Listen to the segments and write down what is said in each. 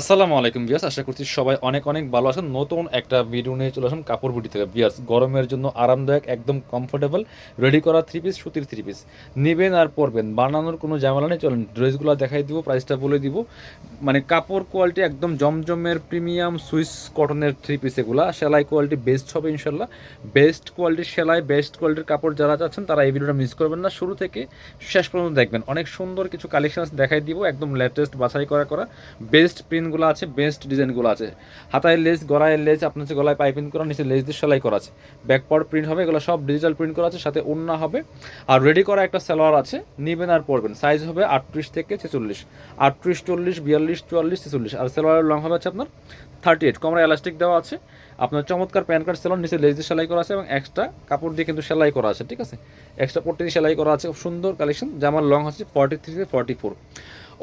আসসালামু আলাইকুম বিয়াস আশা করছি সবাই অনেক অনেক ভালো আছেন। নতুন একটা ভিডিও নিয়ে চলে আসুন কাপড় বুটি থেকে। বিয়াস গরমের জন্য আরামদায়ক, একদম কমফোর্টেবল রেডি করা থ্রি পিস সুতির থ্রি পিস নেবেন আর পরবেন, বানানোর কোনো ঝামেলা নেই। চলেন, ড্রেসগুলো দেখাই দিব প্রাইসটা বলে দিব। মানে কাপড় কোয়ালিটি একদম জমজমের প্রিমিয়াম সুইস কটনের থ্রি পিস এগুলা। সেলাই কোয়ালিটি বেস্ট হবে ইনশাল্লাহ বেস্ট কোয়ালিটির সেলাই বেস্ট কোয়ালিটির কাপড় যারা চাচ্ছেন, তারা এই ভিডিওটা মিস করবেন না। শুরু থেকে শেষ পর্যন্ত দেখবেন। অনেক সুন্দর কিছু কালেকশন দেখাই দিব, একদম লেটেস্ট বাছাই করা করা। বেস্ট প্রিন্টগুলো আছে বেস্ট ডিজাইনগুলো আছে। হাতায় লেস গলায় লেস আপনার হচ্ছে গলায় পাইপিং করা, নিচে লেস দিয়ে সেলাই করা আছে। ব্যাকপার্ট প্রিন্ট হবে, এগুলো সব ডিজিটাল প্রিন্ট করা আছে, সাথে ওন্না হবে। আর রেডি করা একটা সালোয়ার আছে, নিবেন আর পরবেন। সাইজ হবে আটত্রিশ থেকে ছেচল্লিশ। আটত্রিশ, চল্লিশ, বিয়াল্লিশ, চুয়াল্লিশ, ছেচল্লিশ। আর সালোয়ারের লং হবে হচ্ছে আপনার থার্টি এইট কমরা এলাস্টিক দেওয়া আছে। আপনার চমৎকার প্যান কার্ড সেলন নিচে লেস দিয়ে সেলাই করা আছে এবং এক্সট্রা কাপড় দিয়ে কিন্তু সেলাই করা আছে, ঠিক আছে? এক্সট্রা পট্টি দিয়ে সেলাই করা আছে, খুব সুন্দর কালেকশন জামার লং হচ্ছে ফর্টি থ্রি থেকে ফর্টি ফোর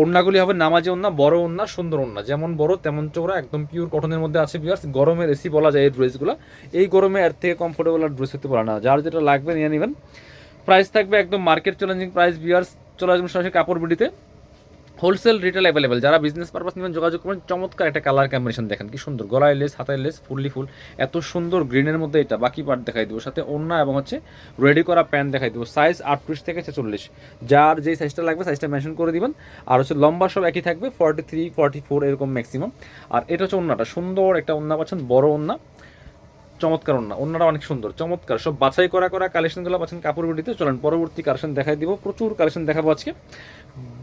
ওড়নাগুলি হবে নামাজে ওড়না, বড় ওড়না, সুন্দর ওড়না। যেমন বড়, তেমন চোরা একদম পিওর কটনের মধ্যে আছে বিয়ার্স গরমের এসি বলা যায় এই ড্রেসগুলো এই গরমে এর থেকে কমফোর্টেবল আর ড্রেস হতে পারে না। যার যেটা লাগবে নিয়ে নেবেন। প্রাইস থাকবে একদম মার্কেট চ্যালেঞ্জিং প্রাইস বিয়ার্স চলে আসবেন সরাসরি কাপড় বিডিতে হোলসেল রিটেল অ্যাভেলেবেল যারা বিজনেস পারপাস নেবেন, যোগাযোগ করবেন, চমৎকার একটা কালার কম্বিনেশন দেখেন, কি সুন্দর, গলায় লেস হাতায় লেস ফুললি ফুল এত সুন্দর গ্রিনের মধ্যে এটা, বাকি পার্ট দেখাই দেবো, সাথে ওড়না এবং হচ্ছে রেডি করা প্যান্ট দেখাই দেবো সাইজ আটত্রিশ থেকে ছেচল্লিশ, যার যেই সাইজটা লাগবে সাইজটা মেনশন করে দিবেন, আর হচ্ছে লম্বা সব একই থাকবে ফর্টি থ্রি ফর্টি ফোর এরকম ম্যাক্সিমাম আর এটা হচ্ছে ওড়নাটা, সুন্দর একটা ওড়না পাচ্ছেন, বড় ওড়না চমৎকার ওন্না ওন্নাটা অনেক সুন্দর, চমৎকার। সব বাছাই করা করা কালেকশনগুলো পাচ্ছেন কাপড় বিডিতে। চলেন, পরবর্তী কালেকশন দেখাই দিব। প্রচুর কালেকশন দেখাবো আজকে।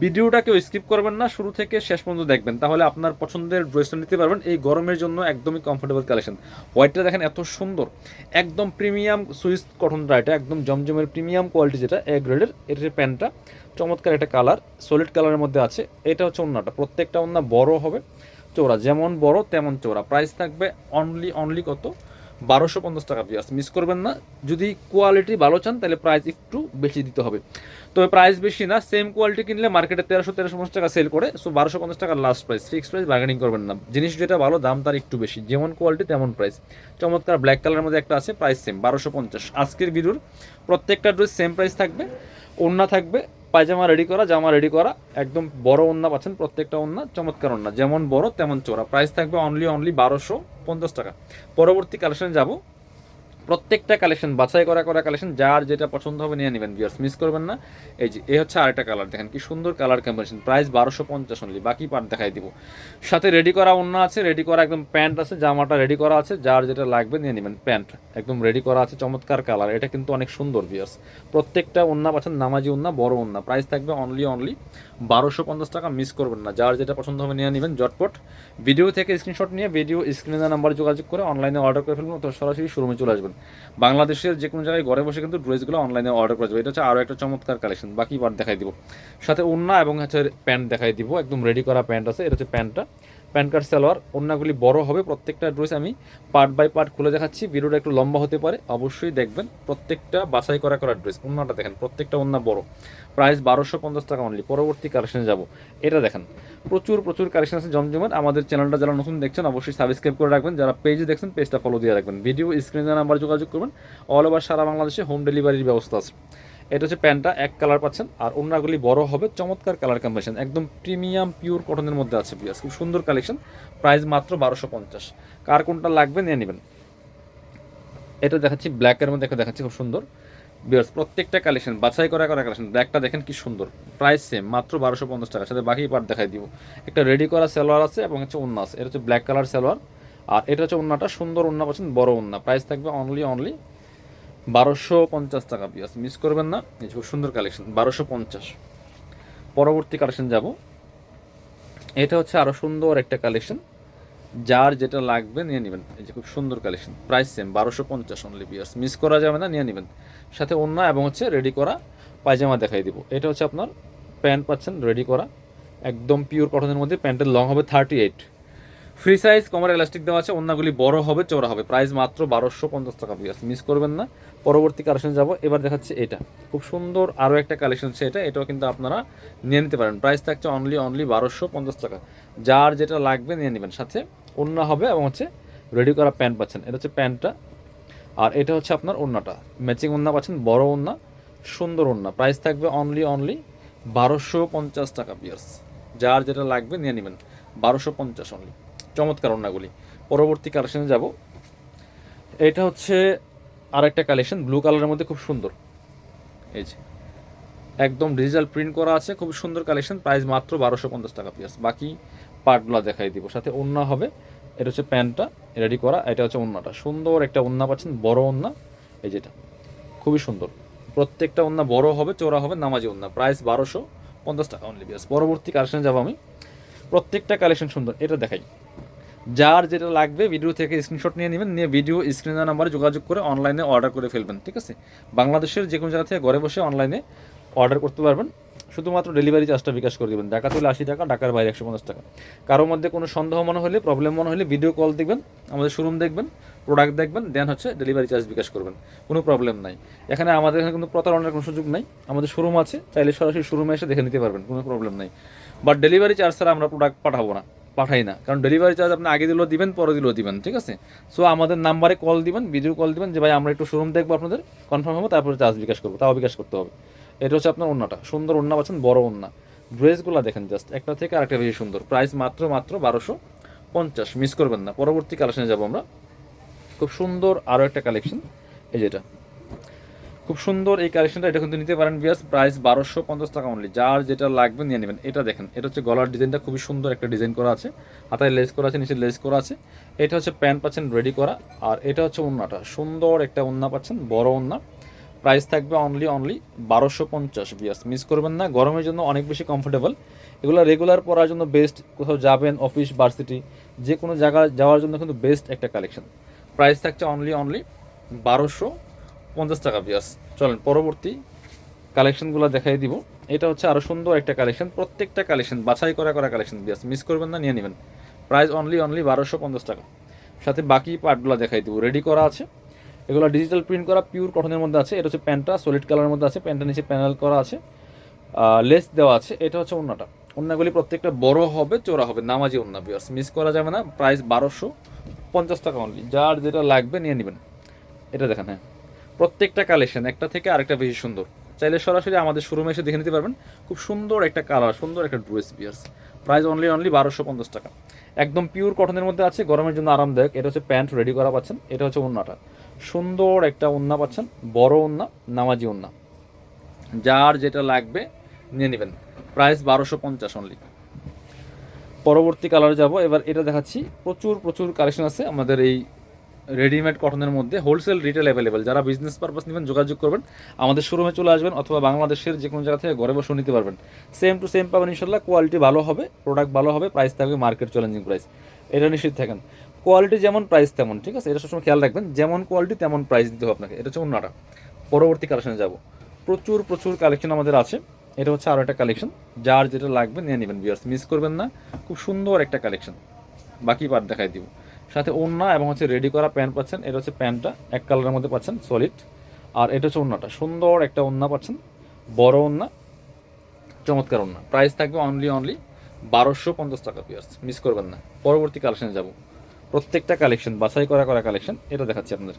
ভিডিওটা কেউ স্কিপ করবেন না, শুরু থেকে শেষ পর্যন্ত দেখবেন। তাহলে আপনার পছন্দের ড্রেসটা নিতে পারবেন এই গরমের জন্য একদমই কমফোর্টেবল কালেকশন হোয়াইটটা দেখেন এত সুন্দর, একদম প্রিমিয়াম সুইস কটনটা এটা একদম জমজমের প্রিমিয়াম কোয়ালিটি যেটা এ গ্রেডের এটার প্যান্টটা, চমৎকার একটা কালার সলিড কালারের মধ্যে আছে। এটা হচ্ছে ওন্নাটা প্রত্যেকটা ওন্না বড় হবে চৌড়া যেমন বড় তেমন চৌড়া প্রাইস থাকবে অনলি অনলি কত? বারোশো পঞ্চাশ টাকা পিয়াস মিস করবেন না। যদি কোয়ালিটি ভালো চান, তাহলে প্রাইস একটু বেশি দিতে হবে। তবে প্রাইস বেশি না সেম কোয়ালিটি কিনলে মার্কেটে তেরোশো তেরোশো পঞ্চাশ টাকা সেল করে সো বারোশো পঞ্চাশ টাকা last price fixed price bargaining করবেন না। জিনিস যেটা ভালো, দাম তার একটু বেশি। যেমন কোয়ালিটি তেমন প্রাইস চমৎকার ব্ল্যাক কালারের মধ্যে একটা আছে প্রাইস সেম বারোশো পঞ্চাশ। আজকের ভিডিওর প্রত্যেকটা ড্রেস সেম প্রাইস থাকবে, ওড়না থাকবে পায়জামা রেডি করা, জামা রেডি করা, একদম বড় ওন্না পাচ্ছেন, প্রত্যেকটা ওন্না, চমৎকার ওন্না, যেমন বড় তেমন চোরা প্রাইস থাকবে অনলি অনলি বারোশো পঞ্চাশ টাকা। পরবর্তী কালেকশন যাব প্রত্যেকটা কালেকশন বাছাই করা করা কালেকশন যার যেটা পছন্দ হবে নিয়ে নেবেন ভিউয়ার্স মিস করবেন না। এই যে এ হচ্ছে আরেকটা কালার দেখেন কি সুন্দর কালার কম্বিনেশন প্রাইস বারোশো পঞ্চাশ অনলি বাকি পার্ট দেখাই দিব। সাথে রেডি করা অন্য আছে রেডি করা একদম প্যান্ট আছে, জামাটা রেডি করা আছে, যার যেটা লাগবে নিয়ে নেবেন প্যান্ট একদম রেডি করা আছে, চমৎকার কালার এটা কিন্তু অনেক সুন্দর ভিউয়ার্স প্রত্যেকটা ওন্না পাচ্ছেন, নামাজি ওন্না, বড় ওন্না। প্রাইস থাকবে অনলি অনলি বারোশো পঞ্চাশ টাকা মিস করবেন না। যার যেটা পছন্দ হবে নিয়ে নেবেন জটপট ভিডিও থেকে স্ক্রিনশট নিয়ে ভিডিও স্ক্রিনে নাম্বার যোগাযোগ করে অনলাইনে অর্ডার করে ফেলবেন তো সরাসরি শোরুমে চলে আসবেন। বাংলাদেশের যে কোনো জায়গায় ঘরে বসে কিন্তু ড্রেসগুলো অনলাইনে অর্ডার করা যাবে। এটা হচ্ছে আরও একটা চমৎকার কালেকশন বাকি বার দেখাই দিব। সাথে ওন্না এবং হচ্ছে প্যান্ট দেখাই দিব। একদম রেডি করা প্যান্ট আছে। এটা হচ্ছে প্যান্টটা। প্যান্ট কার্ড সালোয়ার অন্যগুলি বড় হবে, প্রত্যেকটা ড্রেস আমি পার্ট বাই পার্ট খুলে দেখাচ্ছি, ভিডিওটা একটু লম্বা হতে পারে, অবশ্যই দেখবেন, প্রত্যেকটা বাছাই করা করা ড্রেস ওন্নাটা দেখেন, প্রত্যেকটা ওন্না বড়, প্রাইস বারোশো পঞ্চাশ টাকা অনলি পরবর্তী কালেকশনে যাব, এটা দেখেন, প্রচুর প্রচুর কালেকশন আছে জমজমের আমাদের চ্যানেলটা যারা নতুন দেখছেন, অবশ্যই সাবস্ক্রাইব করে রাখবেন, যারা পেজে দেখছেন পেজটা ফলো দিয়ে রাখবেন ভিডিও স্ক্রিনে নাম্বার যোগাযোগ করবেন অল ওভার সারা বাংলাদেশে হোম ডেলিভারির ব্যবস্থা আছে। এটা হচ্ছে প্যান্টটা, এক কালার পাচ্ছেন। আর অন্যগুলি বড় হবে, চমৎকার কালার কম্বিনেশন একদম প্রিমিয়াম পিওর কটনের মধ্যে আছে পিয়াস খুব সুন্দর কালেকশন প্রাইস মাত্র বারোশো পঞ্চাশ। কার কোনটা লাগবে নিয়ে নেবেন। এটা দেখাচ্ছি ব্ল্যাকের মধ্যে একটা দেখাচ্ছি, খুব সুন্দর। বিয়ার্স প্রত্যেকটা কালেকশন বাছাই করা করা কালেকশন ব্ল্যাকটা দেখেন কি সুন্দর। প্রাইস সেম মাত্র বারোশো পঞ্চাশ টাকা সাথে বাকি পার্ট দেখাই দিব। একটা রেডি করা সালোয়ার আছে এবং হচ্ছে অন্য আছে। এটা হচ্ছে ব্ল্যাক কালার সালোয়ার। আর এটা হচ্ছে অন্যটা সুন্দর অন্য পাচ্ছেন, বড় অন্য প্রাইস থাকবে অনলি অনলি বারোশো পঞ্চাশ টাকা পিয়াস মিস করবেন না। এই যে খুব সুন্দর কালেকশন বারোশো পঞ্চাশ। পরবর্তী কালেকশন যাব। এটা হচ্ছে আরও সুন্দর একটা কালেকশন যার যেটা লাগবে নিয়ে নেবেন। এই যে খুব সুন্দর কালেকশন প্রাইস সেম বারোশো পঞ্চাশ অনলি পিয়ার্স মিস করা যাবে না, নিয়ে নেবেন। সাথে অন্য এবং হচ্ছে রেডি করা পায়জামা দেখাই দিব। এটা হচ্ছে আপনার প্যান্ট পাচ্ছেন রেডি করা। একদম পিওর কটনের মধ্যে, প্যান্টের লং হবে থার্টি এইট ফ্রি সাইজ কমার এলাস্টিক দেওয়া আছে অন্যগুলি বড় হবে, চওড়া হবে। প্রাইস মাত্র বারোশো পঞ্চাশ টাকা পিয়াস মিস করবেন না। পরবর্তী কালেকশন যাব। এবার দেখাচ্ছে এটা। খুব সুন্দর আরও একটা কালেকশন হচ্ছে এটা। এটাও কিন্তু আপনারা নিয়ে নিতে পারেন। প্রাইস থাকছে অনলি অনলি বারোশো পঞ্চাশ টাকা। যার যেটা লাগবে নিয়ে নেবেন। সাথে অন্য হবে এবং হচ্ছে রেডি করা প্যান্ট পাচ্ছেন। এটা হচ্ছে প্যান্টটা আর এটা হচ্ছে আপনার ওন্নাটা। ম্যাচিং ওন্না পাচ্ছেন, বড় ওন্না, সুন্দর ওন্না। প্রাইস থাকবে অনলি অনলি বারোশো পঞ্চাশ টাকা পিয়ার্স যার যেটা লাগবে নিয়ে নেবেন। বারোশো পঞ্চাশ অনলি চমৎকার ওন্নাগুলি পরবর্তী কালেকশনে যাব। এটা হচ্ছে আরেকটা কালেকশন ব্লু কালারের মধ্যে খুব সুন্দর। এই যে, একদম ডিজিটাল প্রিন্ট করা আছে, খুব সুন্দর কালেকশন প্রাইস মাত্র বারোশো পঞ্চাশ টাকা পিস বাকি পার্টগুলো দেখাই দিব। সাথে ওন্না হবে, এটা হচ্ছে প্যান্টটা রেডি করা, এটা হচ্ছে ওন্নাটা সুন্দর একটা ওন্না পাচ্ছেন, বড় ওন্না এই যেটা। খুবই সুন্দর। প্রত্যেকটা ওন্না বড় হবে চোরা হবে, নামাজি ওন্না প্রাইস বারোশো পঞ্চাশ টাকা অনলি বিয়াস পরবর্তী কালেকশনে যাব আমি। প্রত্যেকটা কালেকশন সুন্দর। এটা দেখাই। যার যেটা লাগবে ভিডিও থেকে স্ক্রিনশট নিয়ে নেবেন, নিয়ে ভিডিও স্ক্রিনের নাম্বারে যোগাযোগ করে অনলাইনে অর্ডার করে ফেলবেন, ঠিক আছে? বাংলাদেশের যে কোনো জায়গা থেকে ঘরে বসে অনলাইনে অর্ডার করতে পারবেন। শুধুমাত্র ডেলিভারি চার্জটা বিকাশ করে দেবেন। ঢাকা তুলে আশি টাকা, ঢাকার বাইরে একশো পঞ্চাশ টাকা। কারোর মধ্যে কোনো সন্দেহ মনে হলে প্রবলেম মনে হলে ভিডিও কল দেখবেন, আমাদের শোরুম দেখবেন প্রোডাক্ট দেখবেন দেন হচ্ছে ডেলিভারি চার্জ বিকাশ করবেন। কোনো প্রবলেম নাই। এখানে আমাদের এখানে কিন্তু প্রতারণার কোনো সুযোগ নাই। আমাদের শোরুম আছে, চাইলে সরাসরি শোরুমে এসে দেখে নিতে পারবেন, কোনো প্রবলেম নাই। বাট ডেলিভারি চার্জ ছাড়া আমরা প্রোডাক্ট পাঠাবো না। পাঠাই না। কারণ ডেলিভারি চার্জ আপনি আগে দিলেও দিবেন, পরে দিলেও দিবেন, ঠিক আছে? সো আমাদের নাম্বারে কল দিবেন ভিডিও কল দিবেন যে, ভাই, আমরা একটু শোরুম দেখব আপনাদের কনফার্ম হব, তারপরে চার্জ বিকাশ করব। তাও বিকাশ করতে হবে। এটা হচ্ছে আপনার ওন্নাটা সুন্দর ওন্না পাচ্ছেন, বড় ওন্না ড্রেসগুলো দেখেন জাস্ট একটা থেকে আরেকটা বেশি সুন্দর। প্রাইস মাত্র মাত্র বারোশো পঞ্চাশ। মিস করবেন না। পরবর্তী কালেকশনে যাব আমরা। খুব সুন্দর আরও একটা কালেকশন এই যেটা খুব সুন্দর এই কালেকশনটা এটা কিন্তু নিতে পারেন বিয়াস প্রাইস বারোশো পঞ্চাশ টাকা অনলি যার যেটা লাগবে নিয়ে নেবেন। এটা দেখেন, এটা হচ্ছে গলার ডিজাইনটা খুবই সুন্দর একটা ডিজাইন করা আছে। হাতায় লেস করা আছে, নিচে লেস করা আছে। এটা হচ্ছে প্যান্ট পাচ্ছেন রেডি করা। আর এটা হচ্ছে ওন্নাটা। সুন্দর একটা ওন্না পাচ্ছেন, বড় ওন্না। প্রাইস থাকবে অনলি অনলি বারোশো পঞ্চাশ বিয়াস মিস করবেন না, গরমের জন্য অনেক বেশি কমফোর্টেবল এগুলো রেগুলার পরার জন্য বেস্ট কোথাও যাবেন অফিস ভার্সিটি যে কোনো জায়গায় যাওয়ার জন্য কিন্তু বেস্ট একটা কালেকশন প্রাইস থাকছে অনলি অনলি বারোশো পঞ্চাশ টাকা বিয়াস চলেন, পরবর্তী কালেকশনগুলো দেখাই দিব। এটা হচ্ছে আরও সুন্দর একটা কালেকশন, প্রত্যেকটা কালেকশন, বাছাই করা করা কালেকশন বিয়াস মিস করবেন না, নিয়ে নেবেন। প্রাইস অনলি অনলি বারোশো পঞ্চাশ টাকা। সাথে বাকি পার্টগুলো দেখাই দিব। রেডি করা আছে। এগুলো ডিজিটাল প্রিন্ট করা পিওর কটনের মধ্যে আছে। এটা হচ্ছে প্যান্টটা সলিড কালারের মধ্যে আছে। প্যান্টটা নিচে প্যানেল করা আছে। লেস দেওয়া আছে। এটা হচ্ছে ওন্নাটা। ওন্নাগুলি প্রত্যেকটা বড় হবে চোরা হবে, নামাজি ওন্না বিয়ার্স মিস করা যাবে না। প্রাইস বারোশো পঞ্চাশ টাকা অনলি যার যেটা লাগবে, নিয়ে নেবেন। এটা দেখেন হ্যাঁ। প্রত্যেকটা কালেকশন একটা থেকে আরেকটা বেশি সুন্দর। চাইলে সরাসরি আমাদের শোরুমে এসে দেখে নিতে পারবেন। খুব সুন্দর একটা কালার সুন্দর একটা ড্রেস বিয়ার্স প্রাইস অনলি অনলি বারোশো পঞ্চাশ টাকা। একদম পিওর কটনের মধ্যে আছে, গরমের জন্য আরামদায়ক। এটা হচ্ছে প্যান্ট রেডি করা পাচ্ছেন। এটা হচ্ছে ওন্নাটা। সুন্দর একটা ওন্না পাচ্ছেন। বড় ওন্না, নামাজি ওন্না। যার যেটা লাগবে, নিয়ে নেবেন। প্রাইস বারোশো পঞ্চাশ অনলি পরবর্তী কালারে যাব। এবার এটা দেখাচ্ছি। প্রচুর প্রচুর কালেকশন আছে। আমাদের এই রেডিমেড কটনের মধ্যে হোলসেল রিটেল অ্যাভেলেবেল যারা বিজনেস পারপাস নেবেন, যোগাযোগ করবেন, আমাদের শোরুমে চলে আসবেন অথবা বাংলাদেশের যে কোনো জায়গা থেকে ঘরে বসে নিতে পারবেন। সেম টু সেম পাবেন ইনশাল্লাহ কোয়ালিটি ভালো হবে প্রোডাক্ট ভালো হবে প্রাইস থাকবে মার্কেট চ্যালেঞ্জিং প্রাইস এটা নিশ্চিত থাকেন। কোয়ালিটি যেমন প্রাইস তেমন, ঠিক আছে? এটা সবসময় খেয়াল রাখবেন, যেমন কোয়ালিটি তেমন প্রাইস দিতে হবে আপনাকে। এটা হচ্ছে অন্যটা। পরবর্তী কালেকশনে যাব। প্রচুর প্রচুর কালেকশন আমাদের আছে। এটা হচ্ছে আরও একটা কালেকশন যার যেটা লাগবে, নিয়ে নেবেন বিয়ার্স মিস করবেন না। খুব সুন্দর একটা কালেকশন বাকি পার্ট দেখাই দিব। সাথে ওড়না এবং হচ্ছে রেডি করা প্যান্ট পাচ্ছেন। এটা হচ্ছে প্যান্টটা এক কালারের মধ্যে পাচ্ছেন সলিড আর এটা হচ্ছে ওড়নাটা, সুন্দর একটা ওড়না পাচ্ছেন, বড় ওড়না, চমৎকার ওড়না। প্রাইস থাকবে অনলি অনলি বারোশো পঞ্চাশ টাকা পিয়ার্স মিস করবেন না। পরবর্তী কালেকশানে যাব। প্রত্যেকটা কালেকশন বাছাই করা করা কালেকশন এটা দেখাচ্ছি আপনাদের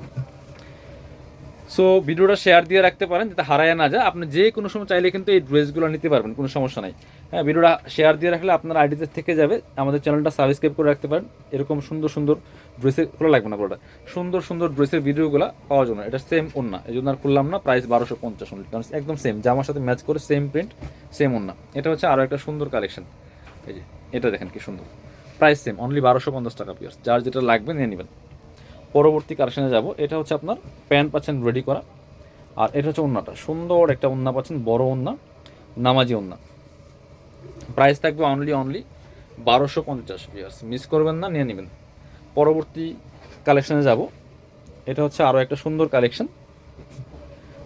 সো ভিডিওটা শেয়ার দিয়ে রাখতে পারেন যাতে হারায় না যায়। আপনি যে কোনো সময় চাইলে কিন্তু এই ড্রেসগুলো নিতে পারবেন, কোনো সমস্যা নাই। হ্যাঁ ভিডিওটা শেয়ার দিয়ে রাখলে আপনার আইডিতে থেকে যাবে। আমাদের চ্যানেলটা সাবস্ক্রাইব করে রাখতে পারেন। এরকম সুন্দর সুন্দর ড্রেসের খোলা লাগবে না পুরোটা। সুন্দর সুন্দর ড্রেসের ভিডিওগুলো পাওয়ার জন্য। এটা সেম ওন্না এই জন্য আর খুললাম না। প্রাইস বারোশো পঞ্চাশ কারণ একদম সেম জামার সাথে ম্যাচ করে সেম প্রিন্ট সেম ওন্না এটা হচ্ছে আরও একটা সুন্দর কালেকশন এই যে, এটা দেখেন কি সুন্দর। প্রাইস সেম অনলি বারোশো পঞ্চাশ টাকা পিয়ার্স যার যেটা লাগবে নিয়ে নেবেন। পরবর্তী কালেকশানে যাব। এটা হচ্ছে আপনার প্যান্ট পাচ্ছেন রেডি করা। আর এটা হচ্ছে ওন্নাটা। সুন্দর একটা ওন্না পাচ্ছেন, বড় ওন্না, নামাজি ওন্না। প্রাইস থাকবে অনলি অনলি বারোশো পঞ্চাশ পিয়ার্স মিস করবেন না, নিয়ে নেবেন। পরবর্তী কালেকশানে যাব। এটা হচ্ছে আরও একটা সুন্দর কালেকশন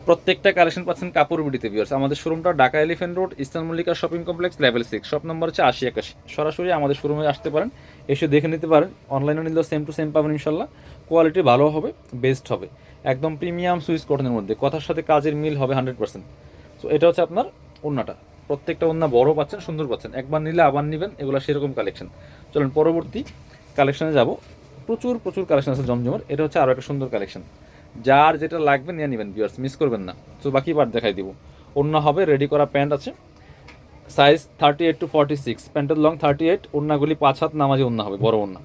প্রত্যেকটা কালেকশন পাচ্ছেন কাপড় বিডিতে বিয়ার্স আমাদের শোরুমটা Dhaka elephant road eastern Mallika shopping complex level six shop number হচ্ছে আশি একাশি। সরাসরি আমাদের শোরুমে আসতে পারেন, এসে দেখে নিতে পারেন। অনলাইনে নিলেও সেম টু সেম পাবেন ইনশাল্লাহ। কোয়ালিটি ভালো হবে বেস্ট হবে। একদম প্রিমিয়াম সুইচ কটনের মধ্যে। কথার সাথে কাজের মিল হবে হান্ড্রেড পার্সেন্ট সো এটা হচ্ছে আপনার ওন্নাটা প্রত্যেকটা ওন্না বড় পাচ্ছেন, সুন্দর পাচ্ছেন। একবার নিলে আবার নেবেন, এগুলো সেরকম কালেকশন চলুন পরবর্তী কালেকশনে যাব। প্রচুর প্রচুর কালেকশন আছে জমজমের এটা হচ্ছে আরও একটা সুন্দর কালেকশন যার যেটা লাগবে নিয়ে নেবেন ভিউয়ার্স মিস করবেন না। তো বাকি বার দেখাই দিব। অন্য হবে রেডি করা প্যান্ট আছে। Size thirty eight to forty six প্যান্টের লং থার্টি এইট ওন্নাগুলি পাঁচ হাত নামাজি ওন্না হবে, বড় ওন্না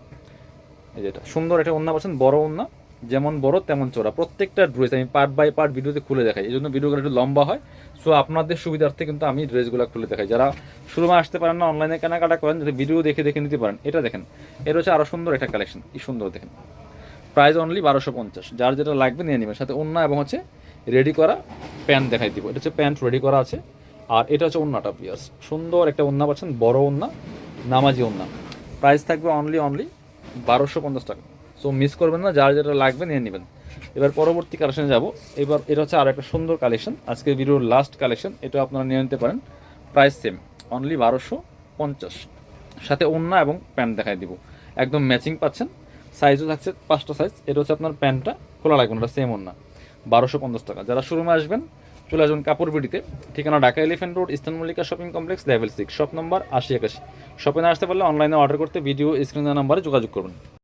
এই যেটা সুন্দর একটা ওন্না পাচ্ছেন, বড় ওন্না যেমন বড়, তেমন চোরা প্রত্যেকটা ড্রেস আমি পার্ট বাই পার্ট ভিডিওতে খুলে দেখাই। এই জন্য ভিডিওগুলো একটু লম্বা হয়। সো আপনাদের সুবিধার্থে কিন্তু আমি ড্রেসগুলো খুলে দেখাই। যারা শুরু আসতে পারেন না অনলাইনে কেনাকাটা করেন, যদি ভিডিও দেখে দেখে নিতে পারেন, এটা দেখেন। এটা হচ্ছে আরও সুন্দর একটা কালেকশন কি সুন্দর দেখেন। প্রাইস অনলি বারোশো পঞ্চাশ। যার যেটা লাগবে নিয়ে নেবেন। সাথে ওন্না এবং হচ্ছে রেডি করা প্যান্ট দেখাই দিব। এটা হচ্ছে প্যান্ট রেডি করা আছে। আর এটা হচ্ছে ওন্নাটা পিয়ার্স সুন্দর একটা ওন্না পাচ্ছেন, বড় ওন্না, নামাজি ওন্না। প্রাইস থাকবে অনলি অনলি বারোশো পঞ্চাশ টাকা। সো মিস করবেন না, যার যেটা লাগবে নিয়ে নেবেন। এবার পরবর্তী কালেকশনে যাব। এবার এটা হচ্ছে আর একটা সুন্দর কালেকশন আজকে ভিডিওর লাস্ট কালেকশন এটা আপনারা নিয়ে নিতে পারেন। প্রাইস সেম অনলি বারোশো পঞ্চাশ। সাথে ওন্না এবং প্যান্ট দেখাই দিব। একদম ম্যাচিং পাচ্ছেন। সাইজও থাকছে পাঁচটা সাইজ এটা হচ্ছে আপনার প্যান্টটা, খোলা লাগবে না সেম না। বারোশো পঞ্চাশ টাকা। যারা শোরুমে আসবেন, চলে আসবেন কাপড় বিডিতে। ঠিকানা Dhaka elephant road eastern Mallika shopping complex level six shop number আশি একাশি। শপে না আসতে পারলে অনলাইনে অর্ডার করতে ভিডিও স্ক্রিন নাম্বারে যোগাযোগ করবেন।